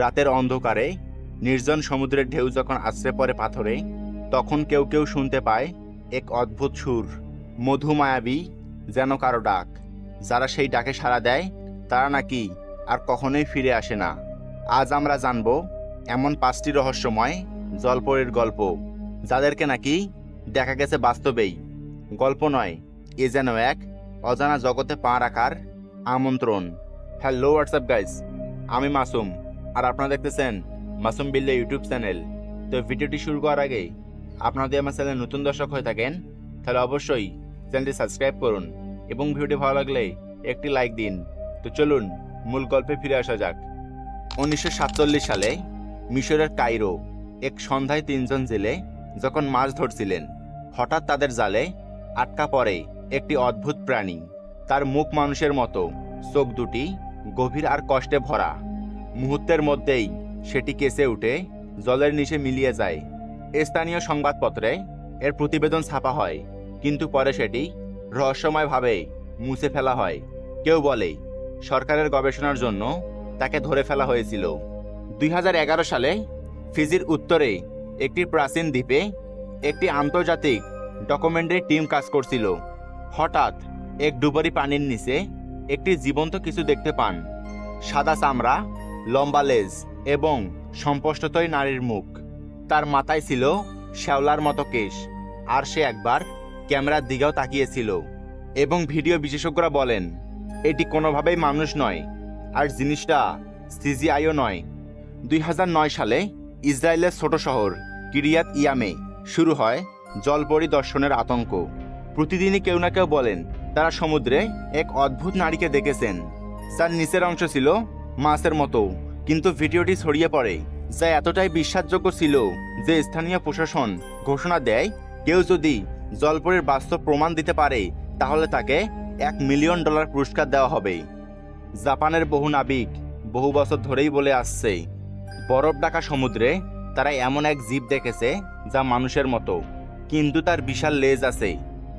রাতের অন্ধকারে, নির্জন সমুদ্রের ঢেউ যখন আশ্রে পড়ে পাথরে, তখন কেউ কেউ শুনতে পায় এক অদ্ভুত সুর, মধুমায়াবী যেন কারও ডাক। যারা সেই ডাকে সাড়া দেয়, তারা নাকি আর কখনোই ফিরে আসে না। আজ আমরা জানব এমন পাঁচটি রহস্যময় জলপরীর গল্প, যাদেরকে নাকি দেখা গেছে বাস্তবেই। গল্প নয়, এ যেন এক অজানা জগতে পা রাখার আমন্ত্রণ। হ্যালো, হোয়াটসঅ্যাপ গাইস, আমি মাসুম। আর আপনারা দেখতেছেন মাসুম বিল্লা ইউটিউব চ্যানেল। তো ভিডিওটি শুরু করার আগে আপনারা যদি আমার চ্যানেলে নতুন দর্শক হয়ে থাকেন, তাহলে অবশ্যই চ্যানেলটি সাবস্ক্রাইব করুন এবং ভিডিওটি ভালো লাগলে একটি লাইক দিন। তো চলুন, মূল গল্পে ফিরে আসা যাক। উনিশশো সাতচল্লিশ সালে মিশরের কায়রো এক সন্ধ্যায় তিনজন জেলে যখন মাছ ধরছিলেন, হঠাৎ তাদের জালে আটকা পড়ে একটি অদ্ভুত প্রাণী। তার মুখ মানুষের মতো, চোখ দুটি গভীর আর কষ্টে ভরা। মুহূর্তের মধ্যেই সেটি কেসে উঠে জলের নিচে মিলিয়ে যায়। স্থানীয় সংবাদপত্রে এর প্রতিবেদন ছাপা হয়, কিন্তু পরে সেটি রহস্যময়ভাবে মুছে ফেলা হয়। কেউ বলে, সরকারের গবেষণার জন্য তাকে ধরে ফেলা হয়েছিল। দুই হাজার এগারো সালে ফিজির উত্তরে একটি প্রাচীন দ্বীপে একটি আন্তর্জাতিক ডকুমেন্টারি টিম কাজ করছিল। হঠাৎ এক ডুবরি পানির নিচে একটি জীবন্ত কিছু দেখতে পান। সাদা চামড়া লম্বা লেজ এবং সম্পষ্টতই নারীর মুখ। তার মাথায় ছিল শ্যাওলার মতো কেশ, আর সে একবার ক্যামেরার দিকেও তাকিয়েছিল এবং ভিডিও বিশেষজ্ঞরা বলেন, এটি কোনোভাবেই মানুষ নয়, আর জিনিসটা সিজিআইও নয়। দুই সালে ইসরায়েলের ছোট শহর কিরিয়াত ইয়ামে শুরু হয় জল পরিদর্শনের আতঙ্ক। প্রতিদিনই কেউ না কেউ বলেন, তারা সমুদ্রে এক অদ্ভুত নারীকে দেখেছেন। তার নিচের অংশ ছিল মাছের মতো। কিন্তু ভিডিওটি ছড়িয়ে পড়ে, যা এতটাই বিশ্বাসযোগ্য ছিল যে স্থানীয় প্রশাসন ঘোষণা দেয়, কেউ যদি জলপরীর বাস্তব প্রমাণ দিতে পারে, তাহলে তাকে এক মিলিয়ন ডলার পুরস্কার দেওয়া হবে। জাপানের বহু নাবিক বহু বছর ধরেই বলে আসছে, বরফ ডাকা সমুদ্রে তারা এমন এক জীব দেখেছে যা মানুষের মতো। কিন্তু তার বিশাল লেজ আছে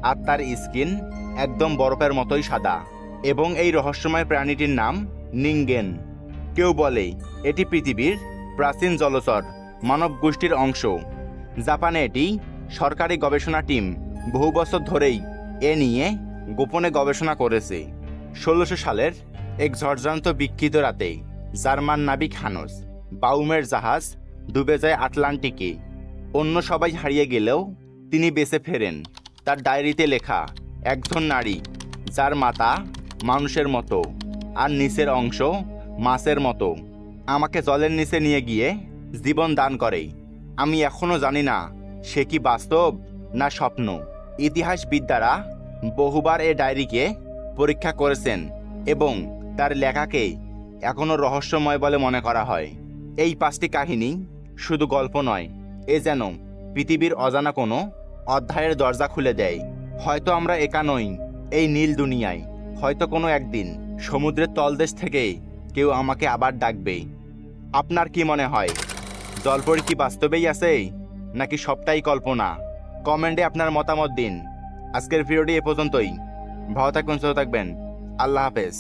আর তার স্কিন একদম বরফের মতোই সাদা এবং এই রহস্যময় প্রাণীটির নাম নিঙ্গেন। কেউ বলে, এটি পৃথিবীর প্রাচীন জলচর, মানব গোষ্ঠীর অংশ। জাপানে এটি সরকারি গবেষণা টিম বহু বছর ধরেই এ নিয়ে গোপনে গবেষণা করেছে। ষোলোশো সালের এক ঝড়ঝান্ত বিক্ষিত রাতে জার্মান নাবিক হানস বাউমের জাহাজ ডুবে যায় আটলান্টিকে। অন্য সবাই হারিয়ে গেলেও তিনি বেঁচে ফেরেন। তার ডায়েরিতে লেখা, একজন নারী, যার মাথা মানুষের মতো, আর নিচের অংশ মাছের মতো। আমাকে জলের নিচে নিয়ে গিয়ে জীবন দান করে। আমি এখনও জানি না সে কি বাস্তব না স্বপ্ন। ইতিহাসবিদ্যারা বহুবার এ ডায়েরিকে পরীক্ষা করেছেন এবং তার লেখাকে এখনও রহস্যময় বলে মনে করা হয়। এই পাঁচটি কাহিনী শুধু গল্প নয়, এ যেন পৃথিবীর অজানা কোনো অধ্যায়ের দরজা খুলে দেয়। হয়তো আমরা একা নই এই নীল দুনিয়ায়। হয়তো কোনো একদিন সমুদ্রের তলদেশ থেকে কেউ আমাকে আবার ডাকবে আপনার কি মনে হয়, জলপরি কি বাস্তবেই আছে, নাকি সবটাই কল্পনা? কমেন্টে আপনার মতামত দিন। আজকের ভিডিওটি এ পর্যন্তই। ভালো থাকুন সুস্থ থাকবেন। আল্লাহ হাফেজ।